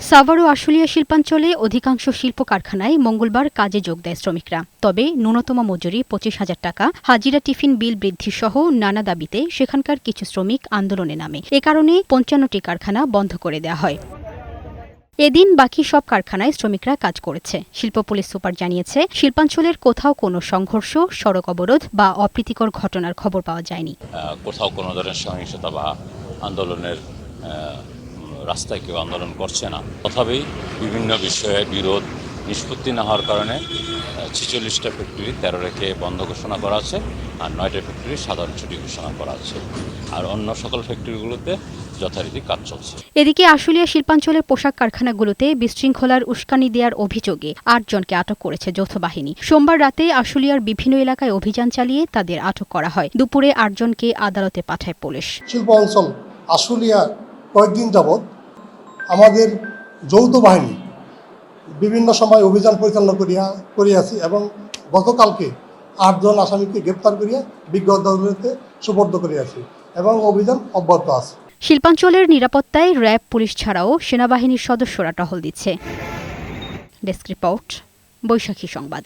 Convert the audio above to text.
সাভার ও আশুলিয়া শিল্পাঞ্চলে অধিকাংশ শিল্প কারখানায় মঙ্গলবার কাজে যোগ দেয় শ্রমিকরা। তবে ন্যূনতম মজুরি পঁচিশ হাজার টাকা। হাজিরা টিফিন বিল বৃদ্ধি সহ নানা দাবিতে সেখানকার কিছু শ্রমিক আন্দোলনে নামে। এ কারণে পঞ্চান্নটি কারখানা বন্ধ করে দেওয়া হয়। এদিন বাকি সব কারখানায় শ্রমিকরা কাজ করেছে। শিল্প পুলিশ সুপার জানিয়েছে, শিল্পাঞ্চলের কোথাও কোনো সংঘর্ষ, সড়ক অবরোধ বা অপ্রীতিকর ঘটনার খবর পাওয়া যায়নি। কোথাও কোনো ধরনের সহিংসতা বা আন্দোলনের রাস্তায় কেউ আন্দোলন করছে না। তথাপি বিভিন্ন বিষয়ে বিরোধ নিষ্পত্তি না হওয়ার কারণে ছিচল্লিশটা ফ্যাক্টরি তেরো রেখে বন্ধ ঘোষণা করা আছে আর নয়টা ফ্যাক্টরি সাধারণ ছুটি ঘোষণা করা আছে। আর অন্য সকল ফ্যাক্টরিগুলোতে যথারীতি কাজ চলছে। এদিকে আশুলিয়া শিল্পাঞ্চলের পোশাক কারখানাগুলোতে বিশৃঙ্খলার উস্কানি দেওয়ার অভিযোগে আটজনকে আটক করেছে যৌথ বাহিনী। সোমবার রাতে আশুলিয়ার বিভিন্ন এলাকায় অভিযান চালিয়ে তাদের আটক করা হয়। দুপুরে আটজনকে আদালতে পাঠায় পুলিশ। শিল্প অঞ্চল আশুলিয়া কয়েকদিন যাবৎ আমাদের যৌথ বাহিনী বিভিন্ন সময় অভিযান পরিচালনা করিয়া, করিয়াছি এবং গতকালকে আটজন আসামিকে গ্রেপ্তার করিয়া বিজ্ঞ আদালতে সুপর্দ করিয়াছি এবং অভিযান অব্যাহত আছে। শিল্পাঞ্চলের নিরাপত্তায় র্যাব, পুলিশ ছাড়াও সেনাবাহিনীর সদস্যরা টহল দিচ্ছে। ডেস্ক রিপোর্ট, বৈশাখী সংবাদ।